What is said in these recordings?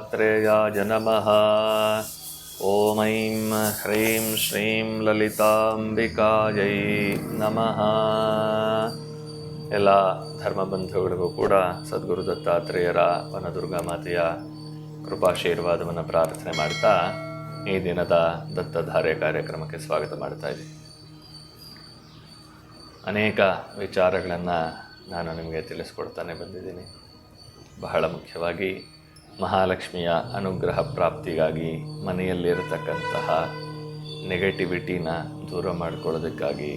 दत्तात्रेयाय नमः ॐ ऐं ह्रीं श्रीं ಲಲಿತಾಂಬಿಕಾಯೈ ನಮಃ ಎಲ್ಲ ಧರ್ಮಬಂಧುಗಳಿಗೂ ಕೂಡ ಸದ್ಗುರು ದತ್ತಾತ್ರೇಯರ ವನದುರ್ಗಾ ಮಾತೆಯ ಕೃಪಾಶೀರ್ವಾದವನ್ನು ಪ್ರಾರ್ಥನೆ ಮಾಡ್ತಾ ಈ ದಿನದ ದತ್ತಧಾರೆ ಕಾರ್ಯಕ್ರಮಕ್ಕೆ ಸ್ವಾಗತ ಮಾಡ್ತಾ ಇದ್ದೀನಿ ಅನೇಕ ವಿಚಾರಗಳನ್ನು ನಾನು ನಿಮಗೆ ತಿಳಿಸ್ಕೊಡ್ತಾನೆ ಬಂದಿದ್ದೀನಿ ಬಹಳ ಮುಖ್ಯವಾಗಿ ಮಹಾಲಕ್ಷ್ಮಿಯ ಅನುಗ್ರಹ ಪ್ರಾಪ್ತಿಗಾಗಿ ಮನೆಯಲ್ಲಿರತಕ್ಕಂತಹ ನೆಗೆಟಿವಿಟಿನ ದೂರ ಮಾಡಿಕೊಳ್ಳೋದಕ್ಕಾಗಿ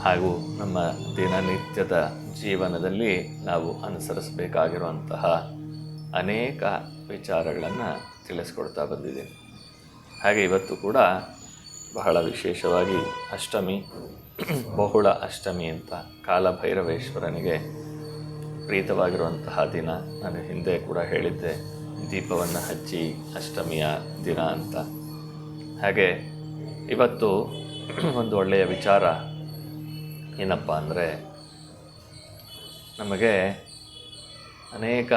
ಹಾಗೂ ನಮ್ಮ ದಿನನಿತ್ಯದ ಜೀವನದಲ್ಲಿ ನಾವು ಅನುಸರಿಸಬೇಕಾಗಿರುವಂತಹ ಅನೇಕ ವಿಚಾರಗಳನ್ನು ತಿಳಿಸ್ಕೊಡ್ತಾ ಬಂದಿದ್ದೀನಿ. ಹಾಗೆ ಇವತ್ತು ಕೂಡ ಬಹಳ ವಿಶೇಷವಾಗಿ ಅಷ್ಟಮಿ, ಬಹುಳ ಅಷ್ಟಮಿ ಅಂತ ಕಾಲಭೈರವೇಶ್ವರನಿಗೆ ಪ್ರೀತವಾಗಿರುವಂತಹ ದಿನ ನಾನು ಹಿಂದೆ ಕೂಡ ಹೇಳಿದ್ದೆ. ದೀಪವನ್ನು ಹಚ್ಚಿ ಅಷ್ಟಮಿಯ ದಿನ ಅಂತ. ಹಾಗೆ ಇವತ್ತು ಒಂದು ಒಳ್ಳೆಯ ವಿಚಾರ ಏನಪ್ಪ ಅಂದರೆ ನಮಗೆ ಅನೇಕ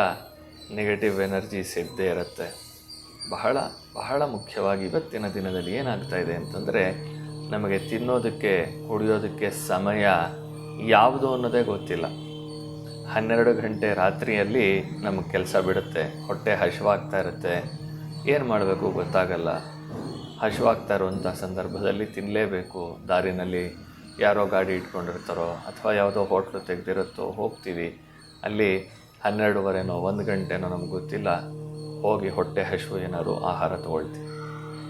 ನೆಗೆಟಿವ್ ಎನರ್ಜೀಸ್ ಇದ್ದೇ ಇರುತ್ತೆ. ಬಹಳ ಬಹಳ ಮುಖ್ಯವಾಗಿ ಇವತ್ತಿನ ದಿನದಲ್ಲಿ ಏನಾಗ್ತಾ ಇದೆ ಅಂತಂದರೆ ನಮಗೆ ತಿನ್ನೋದಕ್ಕೆ, ಕುಡಿಯೋದಕ್ಕೆ ಸಮಯ ಯಾವುದು ಅನ್ನೋದೇ ಗೊತ್ತಿಲ್ಲ. ಹನ್ನೆರಡು ಗಂಟೆ ರಾತ್ರಿಯಲ್ಲಿ ನಮಗೆ ಕೆಲಸ ಬಿಡುತ್ತೆ, ಹೊಟ್ಟೆ ಹಸಿವಾಗ್ತಾ ಇರುತ್ತೆ. ಏನು ಮಾಡಬೇಕು ಗೊತ್ತಾಗಲ್ಲ. ಹಸಿವಾಗ್ತಾ ಇರುವಂಥ ಸಂದರ್ಭದಲ್ಲಿ ತಿನ್ನಲೇಬೇಕು ದಾರಿನಲ್ಲಿ ಯಾರೋ ಗಾಡಿ ಇಟ್ಕೊಂಡಿರ್ತಾರೋ ಅಥವಾ ಯಾವುದೋ ಹೋಟ್ಲು ತೆಗೆದಿರುತ್ತೋ ಹೋಗ್ತೀವಿ. ಅಲ್ಲಿ ಹನ್ನೆರಡುವರೆನೋ ಒಂದು ಗಂಟೆನೋ ನಮ್ಗೆ ಗೊತ್ತಿಲ್ಲ. ಹೋಗಿ ಹೊಟ್ಟೆ ಹಸಿವು ಏನಾದ್ರು ಆಹಾರ ತೊಗೊಳ್ತೀವಿ.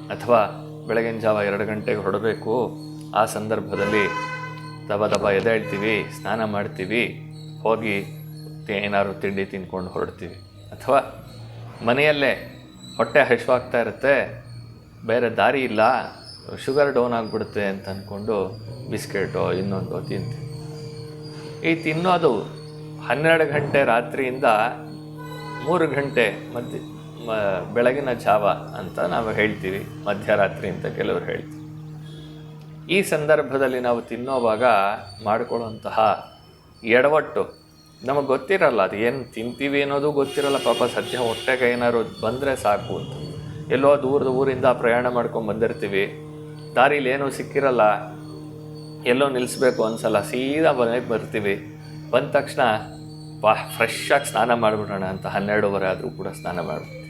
ಅಥವಾ ಬೆಳಗಿನ ಜಾವ ಎರಡು ಗಂಟೆಗೆ ಹೊರಡಬೇಕು. ಆ ಸಂದರ್ಭದಲ್ಲಿ ದಬ ದಬ ಎದ್ದೇಳ್ತೀವಿ, ಸ್ನಾನ ಮಾಡ್ತೀವಿ. ಹೋಗಿ ಏನಾದ್ರು ತಿಂಡಿ ತಿನ್ಕೊಂಡು ಹೊರಡ್ತೀವಿ. ಅಥವಾ ಮನೆಯಲ್ಲೇ ಹೊಟ್ಟೆ ಹಸಿವಾಗ್ತಾ ಇರುತ್ತೆ, ಬೇರೆ ದಾರಿ ಇಲ್ಲ, ಶುಗರ್ ಡೌನ್ ಆಗಿಬಿಡುತ್ತೆ ಅಂತ ಅಂದ್ಕೊಂಡು ಬಿಸ್ಕೆಟೋ ಇನ್ನೊಂದು ತಿಂತೀವಿ. ಈ ತಿನ್ನೋದು ಹನ್ನೆರಡು ಗಂಟೆ ರಾತ್ರಿಯಿಂದ ಮೂರು ಗಂಟೆ ಮಧ್ಯ ಬೆಳಗಿನ ಜಾವ ಅಂತ ನಾವು ಹೇಳ್ತೀವಿ, ಮಧ್ಯರಾತ್ರಿ ಅಂತ ಕೆಲವರು ಹೇಳ್ತೀವಿ. ಈ ಸಂದರ್ಭದಲ್ಲಿ ನಾವು ತಿನ್ನೋವಾಗ ಮಾಡಿಕೊಳ್ಳುವಂತಹ ಎಡವಟ್ಟು. ನಮಗೆ ಗೊತ್ತಿರಲ್ಲ, ಅದು ಏನು ತಿಂತೀವಿ ಅನ್ನೋದು ಗೊತ್ತಿರಲ್ಲ, ಪಾಪ ಸದ್ಯ ಹೊಟ್ಟೆಗೆ ಏನಾದ್ರು ಬಂದರೆ ಸಾಕು ಅಂತ. ಎಲ್ಲೋ ದೂರದ ಊರಿಂದ ಪ್ರಯಾಣ ಮಾಡ್ಕೊಂಡು ಬಂದಿರ್ತೀವಿ. ದಾರಿಲಿ ಏನೂ ಸಿಕ್ಕಿರಲ್ಲ, ಎಲ್ಲೋ ನಿಲ್ಲಿಸ್ಬೇಕು ಅನ್ಸಲ್ಲ, ಸೀದಾ ಮನೆಗೆ ಬರ್ತೀವಿ. ಬಂದ ತಕ್ಷಣ, ವಾ ಫ್ರೆಶ್ ಆಗಿ ಸ್ನಾನ ಮಾಡಿಬಿಡೋಣ ಅಂತ, ಹನ್ನೆರಡುವರೆ ಆದರೂ ಕೂಡ ಸ್ನಾನ ಮಾಡ್ಬಿಡ್ತೀವಿ.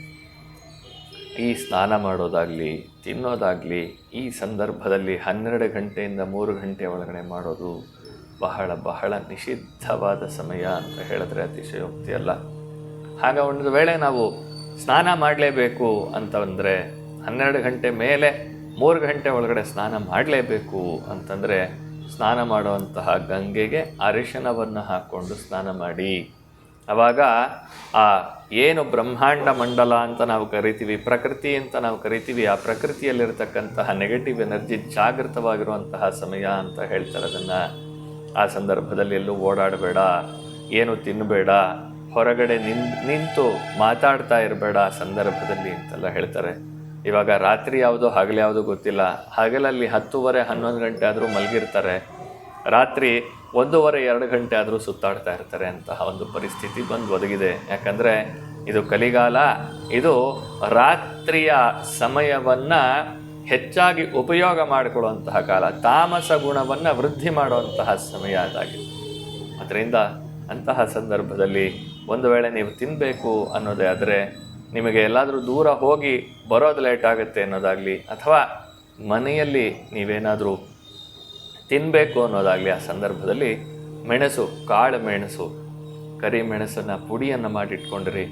ಈ ಸ್ನಾನ ಮಾಡೋದಾಗಲಿ, ತಿನ್ನೋದಾಗಲಿ, ಈ ಸಂದರ್ಭದಲ್ಲಿ ಹನ್ನೆರಡು ಗಂಟೆಯಿಂದ ಮೂರು ಗಂಟೆ ಒಳಗಡೆ ಮಾಡೋದು ಬಹಳ ಬಹಳ ನಿಷಿದ್ಧವಾದ ಸಮಯ ಅಂತ ಹೇಳಿದ್ರೆ ಅತಿಶಯೋಕ್ತಿ ಅಲ್ಲ. ಆಗ ಒಂದು ವೇಳೆ ನಾವು ಸ್ನಾನ ಮಾಡಲೇಬೇಕು ಅಂತಂದರೆ ಹನ್ನೆರಡು ಗಂಟೆ ಮೇಲೆ ಮೂರು ಗಂಟೆ ಒಳಗಡೆ ಸ್ನಾನ ಮಾಡಲೇಬೇಕು ಅಂತಂದರೆ ಸ್ನಾನ ಮಾಡುವಂತಹ ಗಂಗೆಗೆ ಅರಿಶಿನವನ್ನು ಹಾಕ್ಕೊಂಡು ಸ್ನಾನ ಮಾಡಿ. ಆವಾಗ ಆ ಏನು ಬ್ರಹ್ಮಾಂಡ ಮಂಡಲ ಅಂತ ನಾವು ಕರಿತೀವಿ, ಪ್ರಕೃತಿ ಅಂತ ನಾವು ಕರಿತೀವಿ, ಆ ಪ್ರಕೃತಿಯಲ್ಲಿರ್ತಕ್ಕಂತಹ ನೆಗೆಟಿವ್ ಎನರ್ಜಿ ಜಾಗೃತವಾಗಿರುವಂತಹ ಸಮಯ ಅಂತ ಹೇಳ್ತಾರೆ ಅದನ್ನು. ಆ ಸಂದರ್ಭದಲ್ಲಿ ಎಲ್ಲೂ ಓಡಾಡಬೇಡ, ಏನು ತಿನ್ನಬೇಡ ಹೊರಗಡೆ ನಿನ್, ನಿಂತು ಮಾತಾಡ್ತಾ ಇರಬೇಡ ಆ ಸಂದರ್ಭದಲ್ಲಿ ಅಂತೆಲ್ಲ ಹೇಳ್ತಾರೆ. ಇವಾಗ ರಾತ್ರಿ ಯಾವುದೋ, ಹಗಲು ಯಾವುದೋ ಗೊತ್ತಿಲ್ಲ. ಹಗಲಲ್ಲಿ ಹತ್ತುವರೆ, ಹನ್ನೊಂದು ಗಂಟೆ ಆದರೂ ಮಲಗಿರ್ತಾರೆ. ರಾತ್ರಿ ಒಂದೂವರೆ, ಎರಡು ಗಂಟೆ ಆದರೂ ಸುತ್ತಾಡ್ತಾ ಇರ್ತಾರೆ ಅಂತಹ ಒಂದು ಪರಿಸ್ಥಿತಿ ಬಂದು ಒದಗಿದೆ. ಯಾಕಂದರೆ ಇದು ಕಲಿಗಾಲ, ಇದು ರಾತ್ರಿಯ ಸಮಯವನ್ನು ಹೆಚ್ಚಾಗಿ ಉಪಯೋಗ ಮಾಡಿಕೊಳ್ಳುವಂತಹ ಕಾಲ ತಾಮಸ ಗುಣವನ್ನು ವೃದ್ಧಿ ಮಾಡುವಂತಹ ಸಮಯ ಅದಾಗಿದೆ ಅದರಿಂದ ಅಂತಹ ಸಂದರ್ಭದಲ್ಲಿ ಒಂದು ವೇಳೆ ನೀವು ತಿನ್ನಬೇಕು ಅನ್ನೋದೇ ಆದರೆ ನಿಮಗೆ ಎಲ್ಲಾದರೂ ದೂರ ಹೋಗಿ ಬರೋದು ಲೇಟ್ ಆಗುತ್ತೆ ಅನ್ನೋದಾಗಲಿ ಅಥವಾ ಮನೆಯಲ್ಲಿ ನೀವೇನಾದರೂ ತಿನ್ನಬೇಕು ಅನ್ನೋದಾಗಲಿ ಆ ಸಂದರ್ಭದಲ್ಲಿ ಮೆಣಸು, ಕಾಳು ಮೆಣಸು, ಕರಿ ಮೆಣಸನ್ನು ಪುಡಿಯನ್ನು ಮಾಡಿಟ್ಕೊಂಡ್ರಿ.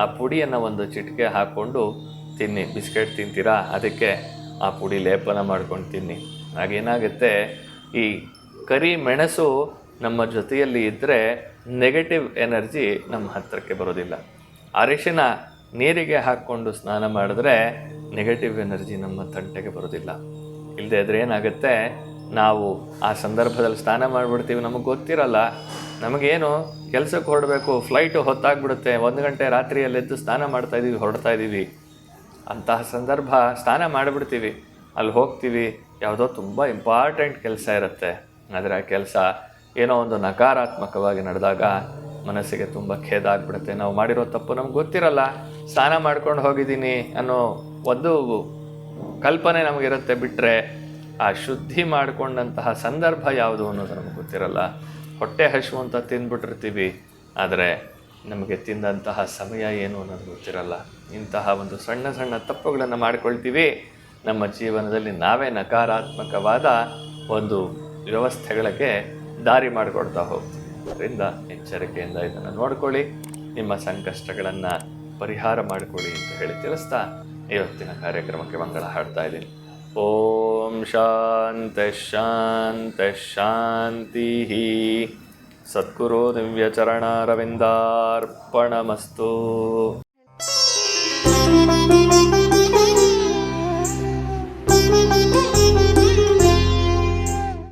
ಆ ಪುಡಿಯನ್ನು ಒಂದು ಚಿಟಿಕೆ ಹಾಕ್ಕೊಂಡು ತಿನ್ನಿ. ಬಿಸ್ಕೆಟ್ ತಿಂತೀರಾ? ಅದಕ್ಕೆ ಆ ಪುಡಿ ಲೇಪನ ಮಾಡ್ಕೊಂಡು ತಿನ್ನಿ. ಆಗೇನಾಗುತ್ತೆ ಈ ಕರಿ ಮೆಣಸು ನಮ್ಮ ಜೊತೆಯಲ್ಲಿ ಇದ್ದರೆ ನೆಗೆಟಿವ್ ಎನರ್ಜಿ ನಮ್ಮ ಹತ್ತಿರಕ್ಕೆ ಬರೋದಿಲ್ಲ. ಅರಿಶಿನ ನೀರಿಗೆ ಹಾಕ್ಕೊಂಡು ಸ್ನಾನ ಮಾಡಿದ್ರೆ ನೆಗೆಟಿವ್ ಎನರ್ಜಿ ನಮ್ಮ ತಂಟೆಗೆ ಬರೋದಿಲ್ಲ. ಇಲ್ಲದೇ ಇದ್ರೆ ಏನಾಗುತ್ತೆ, ನಾವು ಆ ಸಂದರ್ಭದಲ್ಲಿ ಸ್ನಾನ ಮಾಡಿಬಿಡ್ತೀವಿ, ನಮಗೆ ಗೊತ್ತಿರಲ್ಲ. ನಮಗೇನು ಕೆಲಸಕ್ಕೆ ಹೊರಡಬೇಕು ಫ್ಲೈಟು ಹೊತ್ತಾಗ್ಬಿಡುತ್ತೆ, ಒಂದು ಗಂಟೆ ರಾತ್ರಿಯಲ್ಲಿ ಎದ್ದು ಸ್ನಾನ ಮಾಡ್ತಾಯಿದ್ದೀವಿ ಹೊರಡ್ತಾ ಇದ್ದೀವಿ ಅಂತಹ ಸಂದರ್ಭ ಸ್ನಾನ ಮಾಡಿಬಿಡ್ತೀವಿ. ಅಲ್ಲಿ ಹೋಗ್ತೀವಿ. ಯಾವುದೋ ತುಂಬ ಇಂಪಾರ್ಟೆಂಟ್ ಕೆಲಸ ಇರುತ್ತೆ. ಆದರೆ ಆ ಕೆಲಸ ಏನೋ ಒಂದು ನಕಾರಾತ್ಮಕವಾಗಿ ನಡೆದಾಗ ಮನಸ್ಸಿಗೆ ತುಂಬ ಖೇದ ಆಗ್ಬಿಡುತ್ತೆ. ನಾವು ಮಾಡಿರೋ ತಪ್ಪು ನಮ್ಗೆ ಗೊತ್ತಿರಲ್ಲ. ಸ್ನಾನ ಮಾಡ್ಕೊಂಡು ಹೋಗಿದ್ದೀನಿ ಅನ್ನೋ ಒಂದು ಕಲ್ಪನೆ ನಮಗಿರುತ್ತೆ. ಬಿಟ್ಟರೆ ಆ ಶುದ್ಧಿ ಮಾಡಿಕೊಂಡಂತಹ ಸಂದರ್ಭ ಯಾವುದು ಅನ್ನೋದು ನಮಗೆ ಗೊತ್ತಿರಲ್ಲ. ಹೊಟ್ಟೆ ಹಸಿವು ಅಂತ ತಿಂದ್ಬಿಟ್ಟಿರ್ತೀವಿ. ಆದರೆ ನಮಗೆ ತಿಂದಂತಹ ಸಮಯ ಏನು ಅನ್ನೋದು ಗೊತ್ತಿರಲ್ಲ. ಇಂತಹ ಒಂದು ಸಣ್ಣ ಸಣ್ಣ ತಪ್ಪುಗಳನ್ನು ಮಾಡಿಕೊಳ್ತೀವಿ. ನಮ್ಮ ಜೀವನದಲ್ಲಿ ನಾವೇ ನಕಾರಾತ್ಮಕವಾದ ಒಂದು ವ್ಯವಸ್ಥೆಗಳಿಗೆ ದಾರಿ ಮಾಡಿಕೊಡ್ತಾ ಹೋಗ್ತೀವಿ. ಅದರಿಂದ ಎಚ್ಚರಿಕೆಯಿಂದ ಇದನ್ನು ನೋಡ್ಕೊಳ್ಳಿ. ನಿಮ್ಮ ಸಂಕಷ್ಟಗಳನ್ನು ಪರಿಹಾರ ಮಾಡಿಕೊಡಿ ಅಂತ ಹೇಳಿ ತಿಳಿಸ್ತಾ ಇವತ್ತಿನ ಕಾರ್ಯಕ್ರಮಕ್ಕೆ ಮಂಗಳ ಹಾಡ್ತಾ ಇದ್ದೀನಿ. ಓಂ ಶಾಂತ ಶಾಂತ ಶಾಂತಿ ಸದ್ಗುರು ದಿವ್ಯಚರಣಾರವಿಂದಾರ್ಪಣಮಸ್ತು.